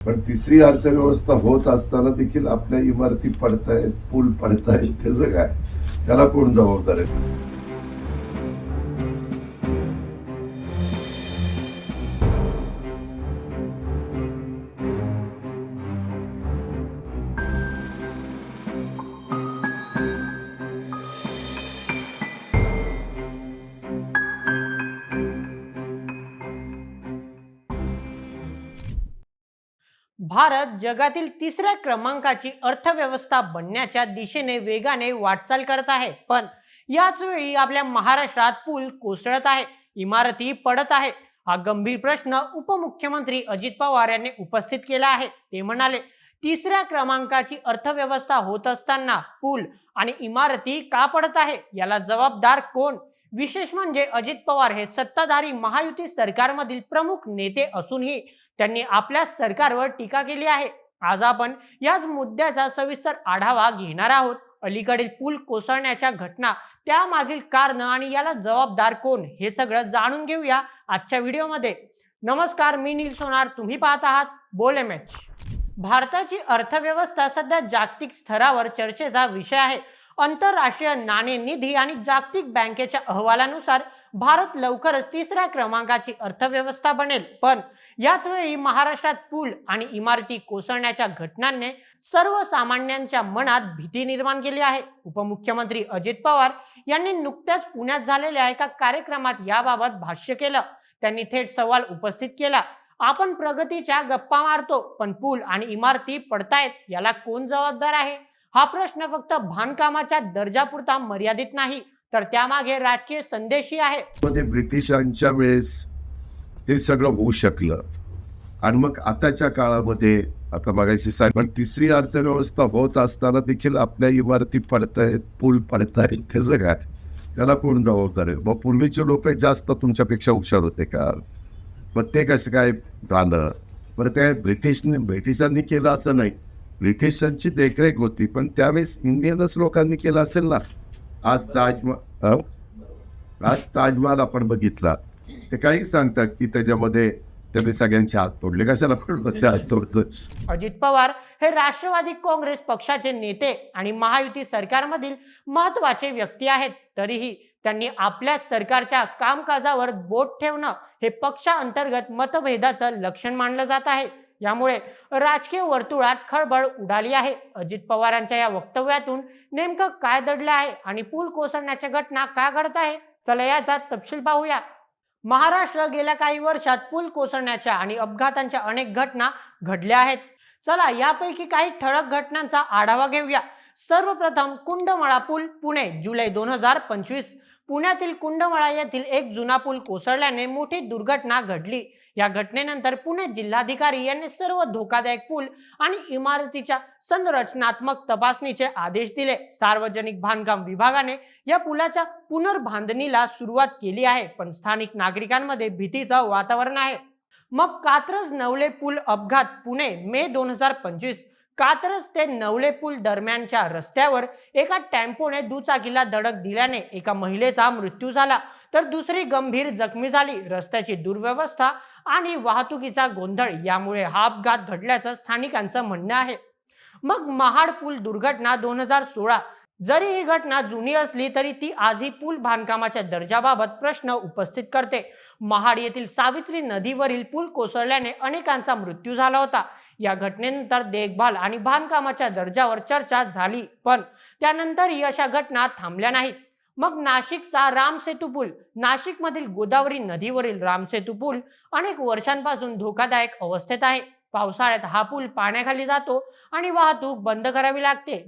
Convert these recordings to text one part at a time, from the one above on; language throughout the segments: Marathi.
पण तिसरी अर्थव्यवस्था होत असताना देखील आपल्या इमारती पडतायत पूल पडतायत त्याचं काय? त्याला कोण जबाबदार आहे? भारत जगातील तिसऱ्या क्रमांकाची अर्थव्यवस्था बनण्याच्या दिशेने वेगाने वाटचाल करत आहे. पण याच वेळी आपल्या महाराष्ट्रात पूल कोसळत आहे इमारती पडत आहे. हा गंभीर प्रश्न उपमुख्यमंत्री अजित पवार यांनी उपस्थित केला आहे. ते म्हणाले तिसऱ्या क्रमांकाची अर्थव्यवस्था होत असताना पूल आणि इमारती का पडत आहे? याला जबाबदार कोण? विशेष म्हणजे अजित पवार हे सत्ताधारी महायुती सरकारमधील प्रमुख नेते असूनही त्यांनी आपल्या सरकारवर टीका केली आहे. आज आपण याच मुद्द्याचा सविस्तर आढावा घेणार आहोत. अलीकडील पूल कोसळण्याच्या घटना त्यामागील कारण आणि याला जबाबदार कोण हे सगळं जाणून घेऊया आजच्या व्हिडिओमध्ये. नमस्कार मी नील सोनार. तुम्ही पाहत आहात बोले मॅच भारताची अर्थव्यवस्था सध्या जागतिक स्तरावर चर्चेचा विषय आहे. आंतरराष्ट्रीय नाणेनिधी आणि जागतिक बँकेच्या अहवालानुसार भारत लवकरच तिसऱ्या क्रमांकाची अर्थव्यवस्था बनेल. पण याच वेळी महाराष्ट्रात पूल आणि इमारती कोसळण्याच्या घटनांनी सर्वसामान्यांच्या मनात भीती निर्माण केली आहे. उपमुख्यमंत्री अजित पवार यांनी नुकत्याच पुण्यात झालेल्या एका कार्यक्रमात याबाबत भाष्य केलं. त्यांनी थेट सवाल उपस्थित केला. आपण प्रगतीच्या गप्पा मारतो पण पूल आणि इमारती पडतायत याला कोण जबाबदार आहे? हा प्रश्न फक्त बांधकामाच्या दर्जापुरता मर्यादित नाही तर त्यामागे राजकीय संदेशही आहे. ब्रिटिशांच्या वेळेस हे सगळं होऊ शकलं. आणि मग आताच्या काळामध्ये आता बघायची साहेब पण तिसरी अर्थव्यवस्था होत असताना देखील आपल्या इमारती पडतायत पूल पडतायत त्याचं काय त्याला कोण जबाबदार आहे? मग पूर्वीचे लोक जास्त तुमच्यापेक्षा हुशार होते का? मग ते कसं काय झालं? बरं ते ब्रिटिशने ब्रिटिशांनी केलं असं नाही. ब्रिटिशांची देखरेख होती पण त्यावेळेस इंडियनच लोकांनी केलं असेल ना? आज ताजमहल आज ताजमहाल आपण बघितला. ते काही सांगतात की त्याच्यामध्ये त्यांनी सगळ्यांचे हात तोडले. कशाला हात तोडतो अजित पवार हे राष्ट्रवादी काँग्रेस पक्षाचे नेते आणि महायुती सरकारमधील महत्त्वाचे व्यक्ती आहेत. तरीही त्यांनी आपल्या सरकारच्या कामकाजावर बोट ठेवणं हे पक्षांतर्गत मतभेदाचं लक्षण मानलं जात आहे. यामुळे राजकीय वर्तुळात खळबळ उडाली आहे. अजित पवारांच्या या वक्तव्यातून नेमकं काय दडलं आहे आणि पूल कोसळण्याच्या घटना का घडत आहे? चला याचा तपशील पाहूया. महाराष्ट्र गेल्या काही वर्षात पूल कोसळण्याच्या आणि अपघातांच्या अनेक घटना घडल्या आहेत. चला यापैकी काही ठळक घटनांचा आढावा घेऊया. सर्वप्रथम कुंडमळा पूल पुणे जुलै दोन हजार पंचवीस. पुण्यातील कुंडवाळा येथील एक जुना पूल कोसळल्याने मोठी दुर्घटना घडली. या घटनेनंतर पुणे जिल्हाधिकारी यांनी सर्व धोकादायक पूल आणि इमारतीच्या संरचनात्मक तपासणीचे आदेश दिले. सार्वजनिक बांधकाम विभागाने या पुलाच्या पुनर्बांधणीला सुरुवात केली आहे पण स्थानिक नागरिकांमध्ये भीतीचं वातावरण आहे. मग कात्रज नवले पूल अपघात पुणे मे दोन हजार पंचवीस कात्रज ते नवले पूल दरम्यानच्या रस्त्यावर एका टेम्पोने दुचाकीला धडक दिल्याने एका महिलेचा मृत्यू झाला. तर दुसरी गंभीर जखमी झाली. रस्त्याची दुर्व्यवस्था आणि वाहतुकीचा गोंधळ यामुळे हा अपघात घडल्याचं स्थानिकांचं म्हणणं आहे. मग महाड पूल दुर्घटना दोन हजार सोळा जरी ही घटना जुनी असली तरी ती आजही पूल बांधकामाच्या दर्जाबाबत प्रश्न उपस्थित करते. महाड येथील सावित्री नदीवरील पूल कोसळल्याने अनेकांचा मृत्यू झाला होता. या घटनेनंतर देखभाल आणि बांधकामाच्या दर्जावर चर्चा झाली पण त्यानंतरही अशा घटना थांबल्या नाहीत. मग नाशिकचा रामसेतू पूल नाशिकमधील गोदावरी नदीवरील रामसेतू पूल अनेक वर्षांपासून धोकादायक अवस्थेत आहे. पावसाळ्यात हा पूल पाण्याखाली जातो आणि वाहतूक बंद करावी लागते.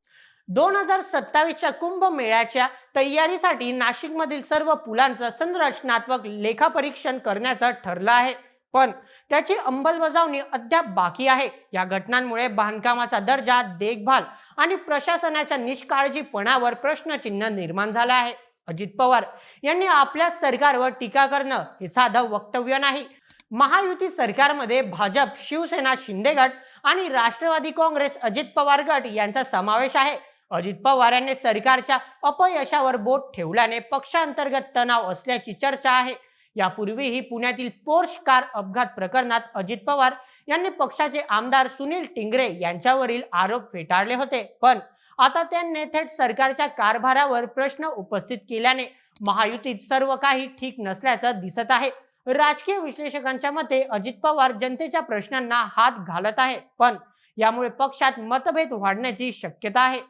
दोन हजार सत्तावीसच्या कुंभमेळ्याच्या तयारीसाठी नाशिकमधील सर्व पुलांचं संरचनात्मक लेखापरीक्षण करण्याचं ठरलं आहे. पण त्याची अंमलबजावणी अद्याप बाकी आहे. या घटनांमुळे बांधकामाचा दर्जा देखभाल आणि प्रशासनाच्या निष्काळजीपणावर प्रश्नचिन्ह निर्माण झालं आहे. अजित पवार यांनी आपल्या सरकारवर टीका करणं हे साधं वक्तव्य नाही. महायुती सरकारमध्ये भाजप शिवसेना शिंदे गट आणि राष्ट्रवादी काँग्रेस अजित पवार गट यांचा समावेश आहे. अजित पवार यांनी सरकारच्या अपयशावर बोट ठेवल्याने पक्षांतर्गत तणाव असल्याची चर्चा आहे. यापूर्वीही पुण्यातील पोर्श कार अपघात प्रकरणात अजित पवार यांनी पक्षाचे आमदार सुनील टिंगरे यांच्यावरील आरोप फेटाळले होते. पण आता त्यांनी थेट सरकारच्या कारभारावर प्रश्न उपस्थित केल्याने महायुतीत सर्व काही ठीक नसल्याचं दिसत आहे. राजकीय विश्लेषकांच्या मते अजित पवार जनतेच्या प्रश्नांना हात घालत आहे. पण यामुळे पक्षात मतभेद वाढण्याची शक्यता आहे.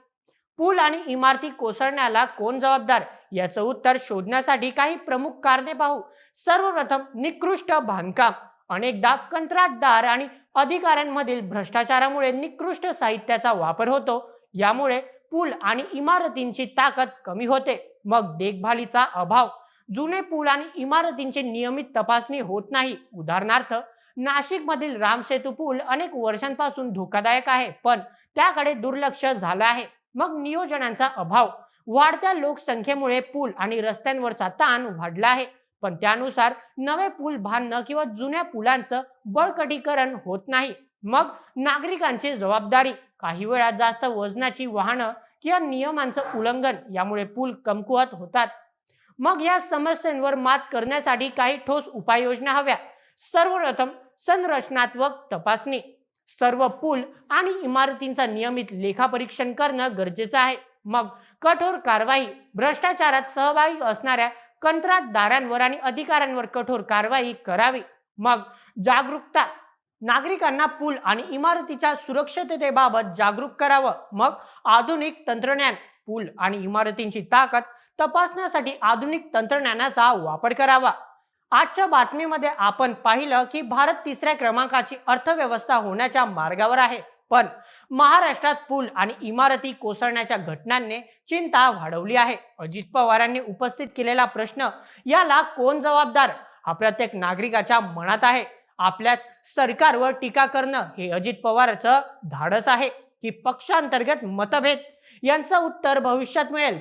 पूल आणि इमारती कोसळण्याला कोण जबाबदार? याचं उत्तर शोधण्यासाठी काही प्रमुख कारणे पाहू. सर्वप्रथम निकृष्ट बांधकाम. अनेकदा कंत्राटदार आणि अधिकाऱ्यांमधील भ्रष्टाचारामुळे निकृष्ट साहित्याचा वापर होतो. यामुळे पूल आणि इमारतींची ताकद कमी होते. मग देखभालीचा अभाव. जुने पूल आणि इमारतींची नियमित तपासणी होत नाही. उदाहरणार्थ नाशिक मधील रामसेतू पूल अनेक वर्षांपासून धोकादायक आहे पण त्याकडे दुर्लक्ष झालं आहे. मग नियोजनांचा अभाव. वाढत्या लोकसंख्येमुळे पूल आणि रस्त्यांवरचा ताण वाढला आहे. पण त्यानुसार नवे पूल बांधणं किंवा जुन्या पुलांचं बळकटीकरण होत नाही. मग नागरिकांची जबाबदारी काही वेळा जास्त वजनाची वाहनं किंवा नियमांचं उल्लंघन यामुळे पूल कमकुवत होतात. मग या समस्यांवर मात करण्यासाठी काही ठोस उपाययोजना हव्या. सर्वप्रथम संरचनात्मक तपासणी. सर्व पूल आणि इमारतींचा नियमित लेखापरीक्षण करणं गरजेचं आहे. मग कठोर कारवाई भ्रष्टाचारात सहभागी असणाऱ्या कंत्राटदारांवर आणि अधिकाऱ्यांवर कठोर कारवाई करावी. मग जागरूकता नागरिकांना पूल आणि इमारतीच्या सुरक्षिततेबाबत जागरूक करावं. मग आधुनिक तंत्रज्ञान पूल आणि इमारतींची ताकद तपासण्यासाठी आधुनिक तंत्रज्ञानाचा वापर करावा. आजच्या बातमीमध्ये आपण पाहिलं की भारत तिसऱ्या क्रमांकाची अर्थव्यवस्था होण्याच्या मार्गावर आहे. पण महाराष्ट्रात पूल आणि इमारती कोसळण्याच्या घटनांनी चिंता वाढवली आहे. अजित पवारांनी उपस्थित केलेला प्रश्न याला कोण जबाबदार? हा प्रत्येक नागरिकाच्या मनात आहे. आपल्याच सरकारवर टीका करणं हे अजित पवारचं धाडस आहे की पक्षांतर्गत मतभेद यांचं उत्तर भविष्यात मिळेल.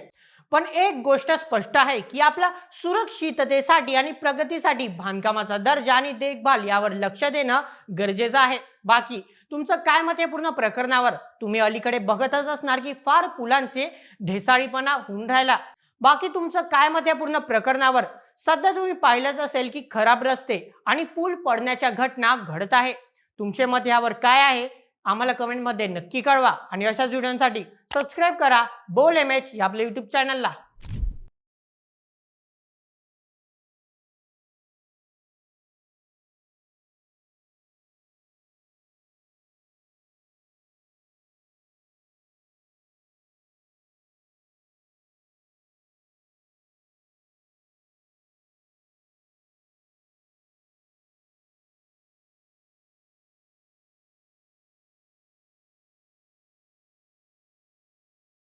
पण एक गोष्ट स्पष्ट आहे की आपल्या सुरक्षिततेसाठी आणि प्रगतीसाठी बांधकामाचा दर्जा आणि देखभाल यावर लक्ष देणं गरजेचं आहे. बाकी तुमचं काय मत आहे पूर्ण प्रकरणावर? तुम्ही अलीकडे बघतच असणार की फार पुलांचे ढेसाळीपणा होऊन राहिला. बाकी तुमचं काय मत आहे पूर्ण प्रकरणावर? सध्या तुम्ही पाहिलंच असेल की खराब रस्ते आणि पूल पडण्याच्या घटना घडत आहे. तुमचे मत यावर काय आहे? आम्हाला कमेंटमध्ये नक्की कळवा. आणि अशाच व्हिडिओसाठी सबस्क्राईब करा. बोल एम एच या आपल्या युट्यूब चॅनलला